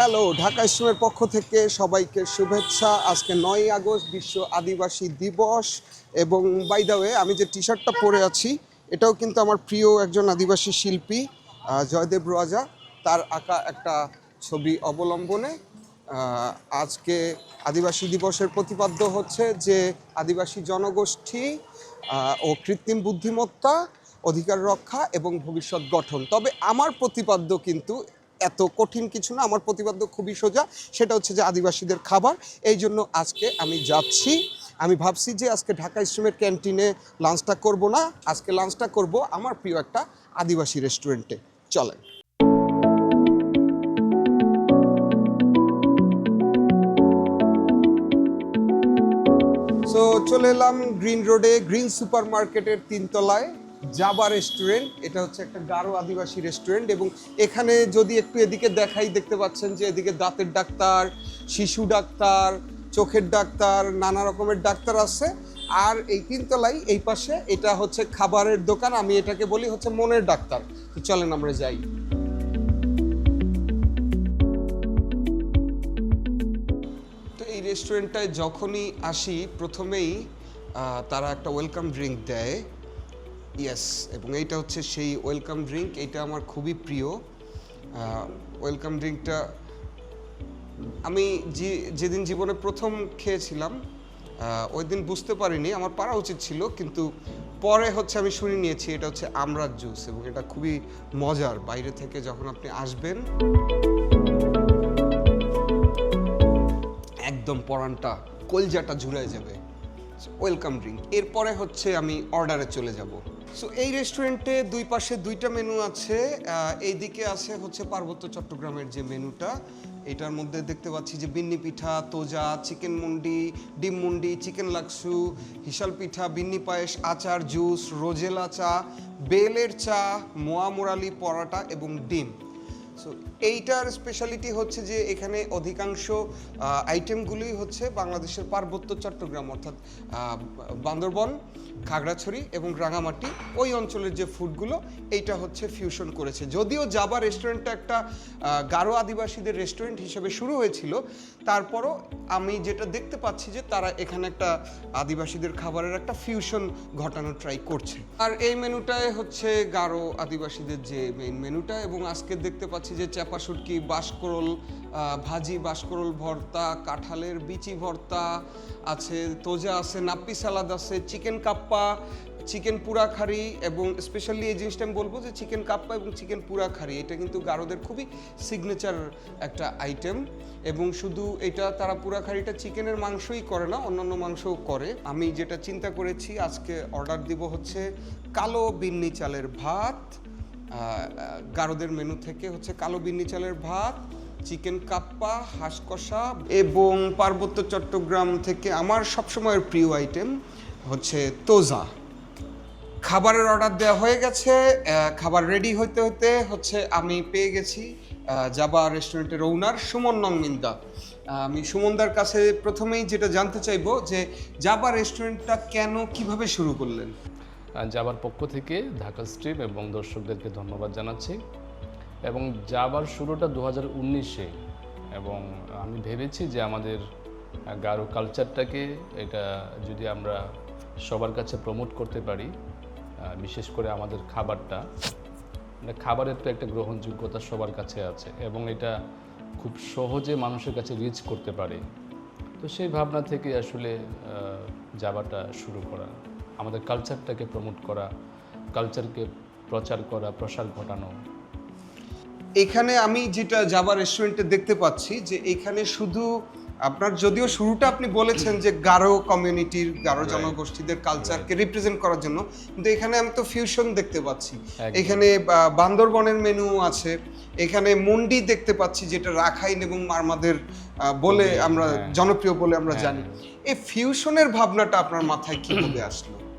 Hello, Dhaka স্টুমের পক্ষ থেকে সবাইকে শুভেচ্ছা। আজকে নয় আগস্ট, বিশ্ব আদিবাসী দিবস। এবং বাই দ্য ওয়ে আমি যে টি শার্টটা পরে আছি, এটাও কিন্তু আমার প্রিয় একজন আদিবাসী শিল্পী জয়দেব রাজা। তার আঁকা একটা ছবি অবলম্বনে আজকে আদিবাসী দিবসের প্রতিপাদ্য হচ্ছে যে আদিবাসী জনগোষ্ঠী ও কৃত্রিম বুদ্ধিমত্তা, অধিকার রক্ষা এবং ভবিষ্যৎ গঠন। তবে আমার প্রতিপাদ্য কিন্তু এত কঠিন কিছু না, আমার প্রতিপাদ্য খুবই সোজা। সেটা হচ্ছে যে আদিবাসীদের খাবার। এই জন্য আজকে আমি যাচ্ছি। আমি ভাবছি যে আজকে ঢাকা স্ট্রিমের ক্যান্টিনে লাঞ্চটা করব না। আজকে লাঞ্চটা করব আমার প্রিয় একটা আদিবাসী রেস্টুরেন্টে চলেন। সো চলে এলাম গ্রিন রোডে গ্রিন সুপার মার্কেটের তিনতলায়। জাবা রেস্টুরেন্ট, এটা হচ্ছে একটা গারো আদিবাসী রেস্টুরেন্ট এবং এখানে যদি একটু এদিকে দেখাই, দেখতে পাচ্ছেন যে এদিকে দাঁতের ডাক্তার, শিশু ডাক্তার, চোখের ডাক্তার, নানা রকমের ডাক্তার আছে। আর এই তিনতলাই, এই পাশে এটা হচ্ছে খাবারের দোকান, আমি এটাকে বলি হচ্ছে মনের ডাক্তার। তো চলেন আমরা যাই। তো এই রেস্টুরেন্টটায় যখনই আসি, প্রথমেই তারা একটা ওয়েলকাম ড্রিঙ্ক দেয়। ইয়েস এবং এইটা হচ্ছে সেই ওয়েলকাম ড্রিঙ্ক এটা আমার খুবই প্রিয়। ওয়েলকাম ড্রিঙ্কটা আমি যে, যেদিন জীবনে প্রথম খেয়েছিলাম ওই দিন বুঝতে পারিনি, আমার পারা উচিত ছিল, কিন্তু পরে হচ্ছে আমি শুনে নিয়েছি, এটা হচ্ছে আমরার জুস এবং এটা খুবই মজার। বাইরে থেকে যখন আপনি আসবেন, একদম পরানটা, কলজাটা ঝুড়ে যাবে। ওয়েলকাম ড্রিঙ্ক এরপরে হচ্ছে আমি অর্ডারে চলে যাব। সো এই রেস্টুরেন্টে দুই পাশে দুইটা মেনু আছে। এইদিকে আছে হচ্ছে পার্বত্য চট্টগ্রামের যে মেনুটা এটার মধ্যে দেখতে পাচ্ছি যে বিন্নি পিঠা, তোজা, চিকেন মুন্ডি, ডিম মুন্ডি, চিকেন লাক্সু, হিসাল পিঠা, বিন্নি পায়েস, আচার, জুস, রোজেলা চা, বেলের চা, মোয়া মোরালি পরাটা এবং ডিম। সো এইটার স্পেশালিটি হচ্ছে যে এখানে অধিকাংশ আইটেমগুলোই হচ্ছে বাংলাদেশের পার্বত্য চট্টগ্রাম অর্থাৎ বান্দরবন, খাগড়াছড়ি এবং রাঙামাটি। ওই অঞ্চলের যে ফুডগুলো এইটা হচ্ছে ফিউশন করেছে। যদিও জাবা রেস্টুরেন্টটা একটা গারো আদিবাসীদের রেস্টুরেন্ট হিসেবে শুরু হয়েছিল, তারপরও আমি যেটা দেখতে পাচ্ছি যে তারা এখানে একটা আদিবাসীদের খাবারের একটা ফিউশন ঘটানোর ট্রাই করছে। আর এই মেনুটায় হচ্ছে গারো আদিবাসীদের যে মেইন মেনুটা এবং আজকে দেখতে পাচ্ছি যে চাপা শুটকি বাঁশকরল ভাজি বাঁশকরল ভর্তা, কাঁঠালের বিচি ভর্তা আছে, তোজা আছে, নাপ্পি সালাদ আছে, চিকেন কাপ্পা, চিকেন পুরাখারি এবং স্পেশালি এই জিনিসটা আমি বলব যে চিকেন কাপ্পা এবং চিকেন পুরাখারি এটা কিন্তু গারোদের খুবই সিগনেচার একটা আইটেম এবং শুধু এটা তারা পুরাখারিটা চিকেনের মাংসই করে না, অন্যান্য মাংসও করে। আমি যেটা চিন্তা করেছি, আজকে অর্ডার দিব হচ্ছে কালো বিন্নি চালের ভাত গারোদের মেনু থেকে হচ্ছে কালো বিন্নি চালের ভাত চিকেন কাপ্পা, হাঁস কষা এবং পার্বত্য চট্টগ্রাম থেকে আমার সবসময়ের প্রিয় আইটেম হচ্ছে তোজা। খাবারের অর্ডার দেওয়া হয়ে গেছে খাবার রেডি হতে হতে হচ্ছে আমি পেয়ে গেছি জাবা রেস্টুরেন্টের ওনার সুমন নংমিন্দা। আমি সুমনদার কাছে প্রথমেই যেটা জানতে চাইব যে জাবা রেস্টুরেন্টটা কেন কীভাবে শুরু করলেন? যাবার পক্ষ থেকে ঢাকা স্ট্রিম এবং দর্শকদেরকে ধন্যবাদ জানাচ্ছি। এবং যাবার শুরুটা দু হাজার উনিশে এবং আমি ভেবেছি যে আমাদের গারো কালচারটাকে এটা যদি আমরা সবার কাছে প্রমোট করতে পারি বিশেষ করে আমাদের খাবারটা মানে খাবারের তো একটা গ্রহণযোগ্যতা সবার কাছে আছে এবং এটা খুব সহজে মানুষের কাছে রিচ করতে পারে। তো সেই ভাবনা থেকে আসলে যাওয়াটা শুরু করা। আমাদের কালচারটাকে প্রমোট করা কালচারকে প্রচার করা প্রসার ঘটানো। এখানে আমি যেটা জাবা রেস্টুরেন্টে দেখতে পাচ্ছি যে এখানে শুধু আপনার যদিও শুরুটা আপনি বলেছেন যে গারো কমিউনিটির গারো জনগোষ্ঠীদের কালচারকে রিপ্রেজেন্ট করার জন্য কিন্তু এখানে আমি তো ফিউশন দেখতে পাচ্ছি। এখানে বান্দরবনের মেনু আছে এখানে মন্ডি দেখতে পাচ্ছি যেটা রাখাইন এবং মারমাদের বলে আমরা হ্যাঁ। জনপ্রিয় বলে আমরা হ্যাঁ, জানি। এই ফিউশনের ভাবনাটা আপনার মাথায় কীভাবে আসলো?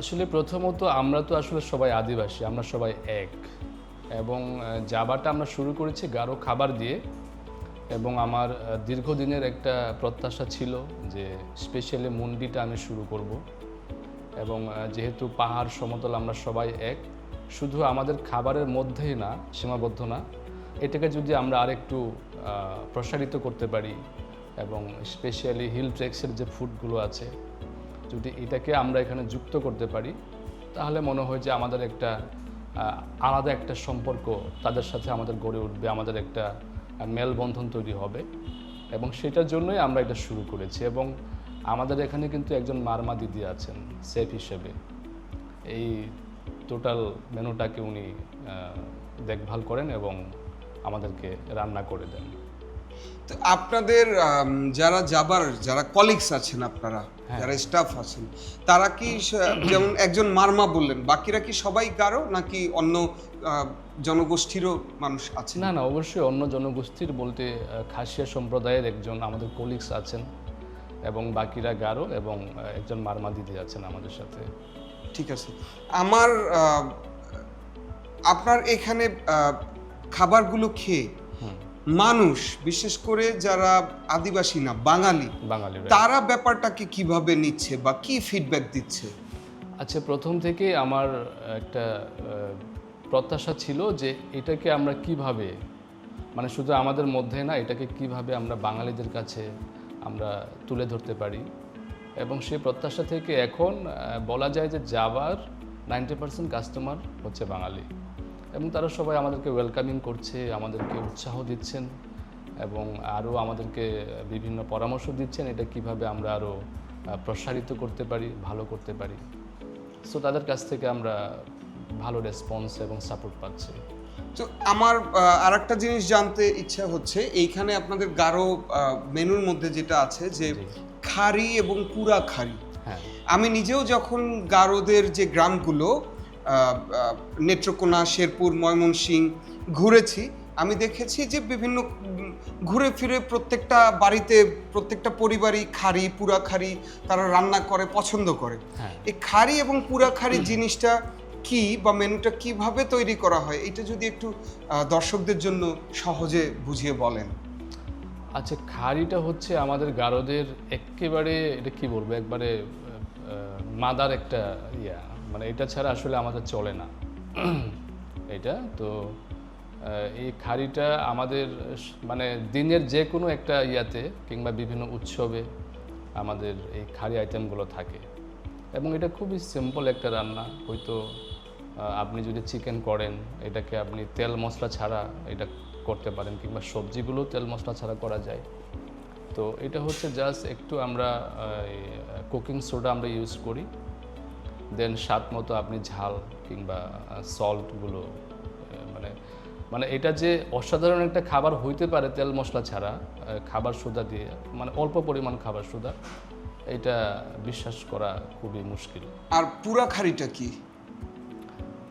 আসলে প্রথমত আমরা তো আসলে সবাই আদিবাসী, আমরা সবাই এক। এবং জাবাটা আমরা শুরু করেছি গাঢ় খাবার দিয়ে এবং আমার দীর্ঘদিনের একটা প্রত্যাশা ছিল যে স্পেশালি মুন্ডিটা আমি শুরু করব। এবং যেহেতু পাহাড় সমতল আমরা সবাই এক, শুধু আমাদের খাবারের মধ্যেই না, সীমাবদ্ধ না, এটাকে যদি আমরা আরেকটু প্রসারিত করতে পারি এবং স্পেশালি হিল ট্রেক্সের যে ফুডগুলো আছে যদি এটাকে আমরা এখানে যুক্ত করতে পারি, তাহলে মনে হয় যে আমাদের একটা আলাদা একটা সম্পর্ক তাদের সাথে আমাদের গড়ে উঠবে, আমাদের একটা মেলবন্ধন তৈরি হবে। এবং সেটার জন্যই আমরা এটা শুরু করেছি। এবং আমাদের এখানে কিন্তু একজন মারমা দিদি আছেন, সেফ হিসেবে। এই টোটাল মেনুটাকে উনি দেখভাল করেন এবং আমাদেরকে রান্না করে দেন। তো আপনাদের যারা যাবার যারা কলিগস আছেন আপনারা হ্যাঁ। যারা স্টাফ আছেন তারা কি যেমন একজন মারমা বললেন বাকিরা কি সবাই গারো নাকি অন্য জনগোষ্ঠীরও মানুষ আছে না না অবশ্যই অন্য জনগোষ্ঠীর বলতে খাসিয়া সম্প্রদায়ের একজন আমাদের কলিগস আছেন এবং বাকিরা গারো এবং একজন মারমা দিদি আছেন আমাদের সাথে। ঠিক আছে। আমার আপনার এখানে খাবারগুলো খেয়ে মানুষ বিশেষ করে যারা আদিবাসী না বাঙালি বাঙালি তারা ব্যাপারটাকে কীভাবে নিচ্ছে বা কি ফিডব্যাক দিচ্ছে? আচ্ছা প্রথম থেকে আমার একটা প্রত্যাশা ছিল যে এটাকে আমরা কীভাবে মানে শুধু আমাদের মধ্যে না এটাকে কীভাবে আমরা বাঙালিদের কাছে আমরা তুলে ধরতে পারি। এবং সেই প্রত্যাশা থেকে এখন বলা যায় যে যাবার নাইনটি পার্সেন্ট কাস্টমার হচ্ছে বাঙালি। এবং তারা সবাই আমাদেরকে ওয়েলকামিং করছে আমাদেরকে উৎসাহ দিচ্ছেন এবং আরও আমাদেরকে বিভিন্ন পরামর্শ দিচ্ছেন এটা কীভাবে আমরা আরও প্রসারিত করতে পারি ভালো করতে পারি। সো তাদের কাছ থেকে আমরা ভালো রেসপন্স এবং সাপোর্ট পাচ্ছি। তো আমার আর একটা জিনিস জানতে ইচ্ছা হচ্ছে এইখানে আপনাদের গাঢ় মেনুর মধ্যে যেটা আছে যে খারি এবং পুরা খারি হ্যাঁ। আমি নিজেও যখন গারোদের যে গ্রামগুলো নেত্রকোনা শেরপুর ময়মনসিং ঘুরেছি। আমি দেখেছি যে বিভিন্ন ঘুরে ফিরে প্রত্যেকটা বাড়িতে প্রত্যেকটা পরিবারই খারি পুরা খারি তারা রান্না করে পছন্দ করে। হ্যাঁ। এই খারি এবং পুরা খারি জিনিসটা কি বা মেনুটা কীভাবে তৈরি করা হয় এটা যদি একটু দর্শকদের জন্য সহজে বুঝিয়ে বলেন। আচ্ছা খাড়িটা হচ্ছে আমাদের গারদের একেবারে এটা কি বলব? একবারে মাদার একটা ইয়া। মানে এটা ছাড়া আসলে আমাদের চলে না। এটা তো এই খাড়িটা আমাদের মানে দিনের যে কোনো একটা ইয়াতে কিংবা বিভিন্ন উৎসবে আমাদের এই খাড়ি আইটেমগুলো থাকে। এবং এটা খুবই সিম্পল একটা রান্না। হয়তো আপনি যদি চিকেন করেন, এটাকে আপনি তেল মশলা ছাড়া এটা করতে পারেন কিংবা সবজিগুলো তেল মশলা ছাড়া করা যায়। তো এটা হচ্ছে জাস্ট একটু আমরা কুকিং সোডা আমরা ইউজ করি। দেন স্বাদ মতো আপনি ঝাল কিংবা সল্টগুলো মানে মানে এটা যে অসাধারণ একটা খাবার হইতে পারে তেল মশলা ছাড়া খাবার সোদা দিয়ে মানে অল্প পরিমাণ খাবার সোদা এটা বিশ্বাস করা খুবই মুশকিল। আর পুরা খারিটা কি?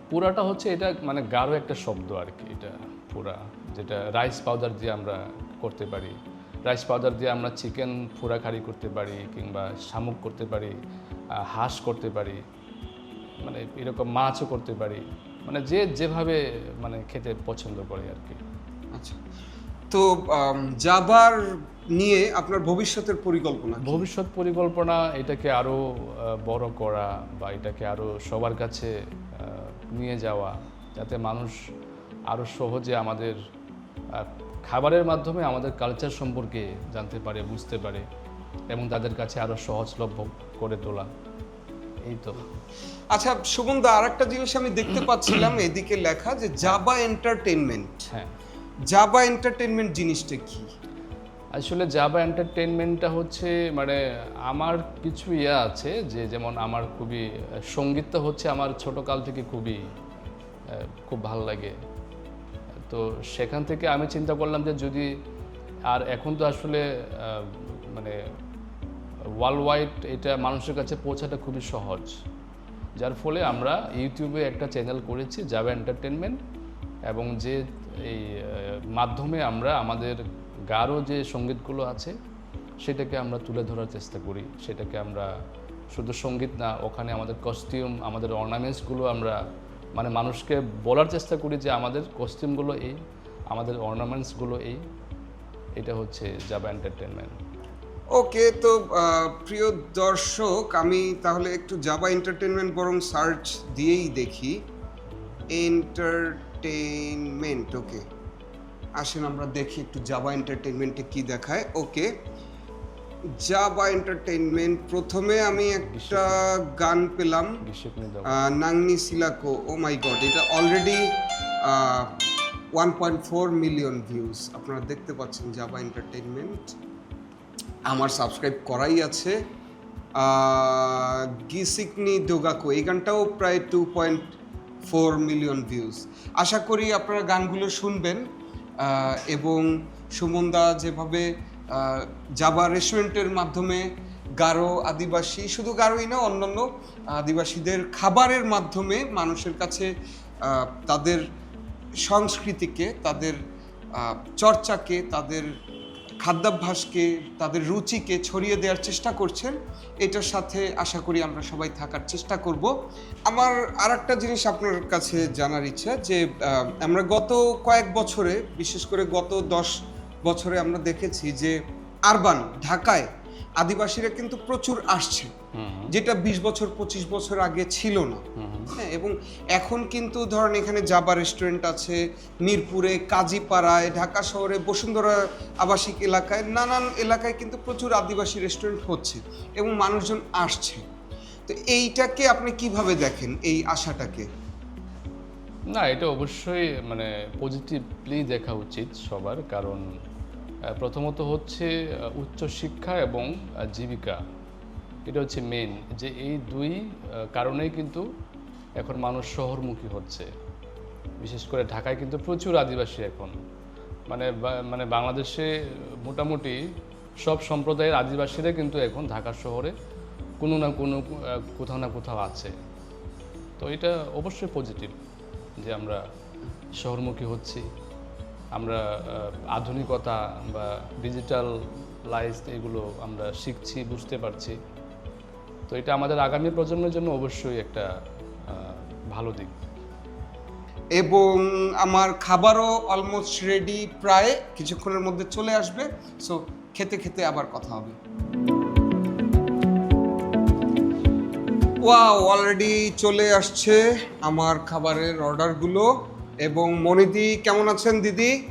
পুরাটা হচ্ছে এটা মানে গাঢ় একটা শব্দ আর কি এটা পুরা যেটা রাইস পাউডার দিয়ে আমরা করতে পারি। রাইস পাউডার দিয়ে আমরা চিকেন ফুরা খাড়ি করতে পারি কিংবা শামুক করতে পারি হাঁস করতে পারি। মানে এরকম মাছও করতে পারি। মানে যে যেভাবে মানে খেতে পছন্দ করে আর কি। আচ্ছা। তো যাবার নিয়ে আপনার ভবিষ্যতের পরিকল্পনা ভবিষ্যৎ পরিকল্পনা এটাকে আরও বড় করা বা এটাকে আরও সবার কাছে নিয়ে যাওয়া যাতে মানুষ আরও সহজে আমাদের খাবারের মাধ্যমে আমাদের কালচার সম্পর্কে জানতে পারে বুঝতে পারে এবং তাদের কাছে আরও সহজলভ্য করে তোলা। এই তো। আচ্ছা সুগন্ধা আর একটা জিনিস আমি দেখতে পাচ্ছিলাম এদিকে লেখা যে জাবা এন্টারটেনমেন্ট হ্যাঁ। জাবা এন্টারটেনমেন্ট জিনিসটা কি? আসলে জাবা এন্টারটেনমেন্টটা হচ্ছে মানে আমার কিছু ইয়ে আছে যে যেমন আমার খুবই সঙ্গীতটা হচ্ছে আমার ছোটকাল থেকে খুবই খুব ভালো লাগে। তো সেখান থেকে আমি চিন্তা করলাম যে যদি আর এখন তো আসলে মানে ওয়ার্ল্ড ওয়াইড এটা মানুষের কাছে পৌঁছাটা খুবই সহজ। যার ফলে আমরা ইউটিউবে একটা চ্যানেল করেছি জাভা এন্টারটেনমেন্ট এবং যে এই মাধ্যমে আমরা আমাদের গাঢ় যে সঙ্গীতগুলো আছে, সেটাকে আমরা তুলে ধরার চেষ্টা করি। সেটাকে আমরা শুধু সংগীত না, ওখানে আমাদের কস্টিউম আমাদের অর্নামেন্টসগুলো আমরা মানে মানুষকে বলার চেষ্টা করি যে আমাদের কস্টিউমগুলো এই, আমাদের অর্নামেন্টসগুলো এই। এটা হচ্ছে জাভা এন্টারটেনমেন্ট ওকে তো প্রিয় দর্শক আমি তাহলে একটু জাবা এন্টারটেনমেন্ট বরং সার্চ দিয়েই দেখি। Entertainment okay. আসেন আমরা দেখি একটু জাবা এন্টারটেনমেন্টে কি দেখায়। ওকে জাবা এন্টারটেনমেন্ট প্রথমে আমি একটা গান পেলাম। নাংনি সিলাকো ও মাই গড এটা already one point four million views আপনারা দেখতে পাচ্ছেন জাবা এন্টারটেনমেন্ট আমার সাবস্ক্রাইব করাই আছে। গিসিকনি দোগাকো, এই গানটাও প্রায় two point four million views আশা করি আপনারা গানগুলো শুনবেন। এবং সুমনদা যেভাবে জাবা রেস্টুরেন্টের মাধ্যমে গারো আদিবাসী, শুধু গারোই না, অন্যান্য আদিবাসীদের খাবারের মাধ্যমে মানুষের কাছে তাদের সংস্কৃতিকে, তাদের চর্চাকে, তাদের খাদ্যাভ্যাসকে, তাদের রুচিকে ছড়িয়ে দেওয়ার চেষ্টা করছেন। এটার সাথে আশা করি আমরা সবাই থাকার চেষ্টা করব। আমার আর একটা জিনিস আপনার কাছে জানার ইচ্ছা যে আমরা গত কয়েক বছরে, বিশেষ করে গত দশ বছরে আমরা দেখেছি যে, আরবান ঢাকায় আদিবাসীরা কিন্তু প্রচুর আসছে। যেটা বিশ বছর পঁচিশ বছর আগে ছিল না। হ্যাঁ এবং এখন কিন্তু ধরেন এখানে জাবা রেস্টুরেন্ট আছে মিরপুরে কাজীপাড়ায় ঢাকা শহরে বসুন্ধরা আবাসিক এলাকায় নানান এলাকায় কিন্তু প্রচুর আদিবাসী রেস্টুরেন্ট হচ্ছে এবং মানুষজন আসছে। তো এইটাকে আপনি কীভাবে দেখেন এই আশাটাকে? না এটা অবশ্যই মানে পজিটিভলি দেখা উচিত সবার কারণ প্রথমত হচ্ছে উচ্চশিক্ষা এবং জীবিকা। এটা হচ্ছে মেন যে এই দুই কারণেই কিন্তু এখন মানুষ শহরমুখী হচ্ছে। বিশেষ করে ঢাকায় কিন্তু প্রচুর আদিবাসী এখন। মানে মানে বাংলাদেশে মোটামুটি সব সম্প্রদায়ের আদিবাসীরা কিন্তু এখন ঢাকা শহরে কোনো না কোনো কোথাও না কোথাও আছে। তো এটা অবশ্যই পজিটিভ যে আমরা শহরমুখী হচ্ছি। আমরা আধুনিকতা বা ডিজিটাল লাইফ এগুলো আমরা শিখছি, বুঝতে পারছি। তো এটা আমাদের আগামী প্রজন্মের জন্য অবশ্যই একটা ভালো দিক। এবং আমার খাবারও অলমোস্ট রেডি প্রায় কিছুক্ষণের মধ্যে চলে আসবে। সো খেতে খেতে আবার কথা হবে। ওয়াও অলরেডি চলে আসছে আমার খাবারের অর্ডারগুলো এবং মনিদি কেমন আছেন দিদি?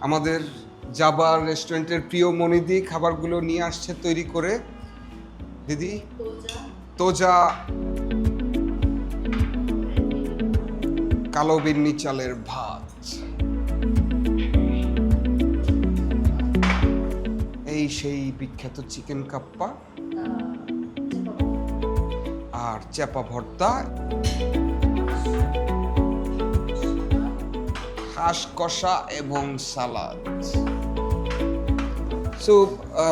আমাদের জাবার রেস্টুরেন্টের প্রিয় মনিদি খাবারগুলো নিয়ে আসছে তৈরি করে। দিদি? তোজা। কালো বিন্নি চালের ভাত। এই সেই বিখ্যাত চিকেন কাপ্পা। আর চেপা ভর্তা। হাঁস কষা এবং সালাদ। সো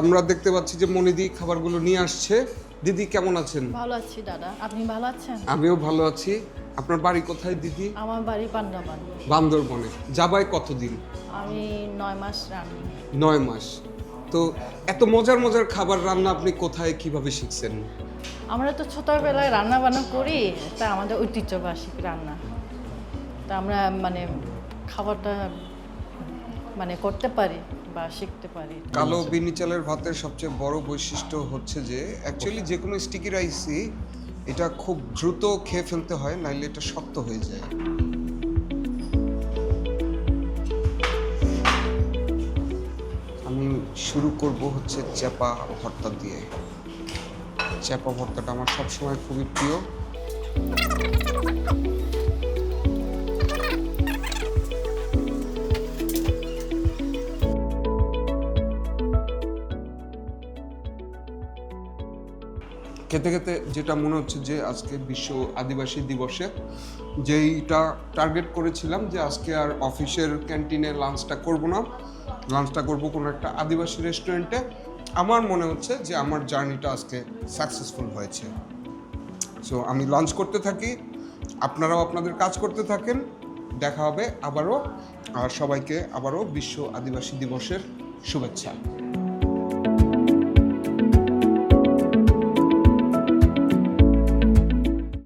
আমরা দেখতে পাচ্ছি যে মনিদি খাবারগুলো নিয়ে আসছে। দিদি কেমন আছেন? ভালো আছি দাদা। আপনি ভালো আছেন? আমিও ভালো আছি। আপনার বাড়ি কোথায় দিদি? আমার বাড়ি পান্ডাবান বান্দরবনে। যাবায় কতদিন? আমি নয় মাস রানি। নয় মাস। তো এত মজার মজার খাবার রান্না আপনি কোথায় কীভাবে শিখছেন? আমরা তো ছোটবেলায় রান্না বান্না করি, তা আমাদের ঐতিহ্যবাহী রান্না। তা আমরা মানে খাবারটা মানে করতে পারি বা শিখতে পারি। কালো বিনি চালের ভাতের সবচেয়ে বড় বৈশিষ্ট্য হচ্ছে যে অ্যাকচুয়ালি যে কোনো স্টিকি রাইসই এটা খুব দ্রুত খেয়ে ফেলতে হয়, নাইলে এটা শক্ত হয়ে যায়। আমি শুরু করব হচ্ছে চেপা ভর্তা দিয়ে। চেপা ভর্তাটা আমার সবসময় খুবই প্রিয়। খেতে খেতে যেটা মনে হচ্ছে যে আজকে বিশ্ব আদিবাসী দিবসে, যেইটা টার্গেট করেছিলাম যে আজকে আর অফিসের ক্যান্টিনে লাঞ্চটা করব না। লাঞ্চটা করব কোনো একটা আদিবাসী রেস্টুরেন্টে আমার মনে হচ্ছে যে আমার জার্নিটা আজকে সাকসেসফুল হয়েছে। সো আমি লঞ্চ করতে থাকি, আপনারাও আপনাদের কাজ করতে থাকেন, দেখা হবে আবারও, আর সবাইকে আবারও বিশ্ব আদিবাসী দিবসের শুভেচ্ছা।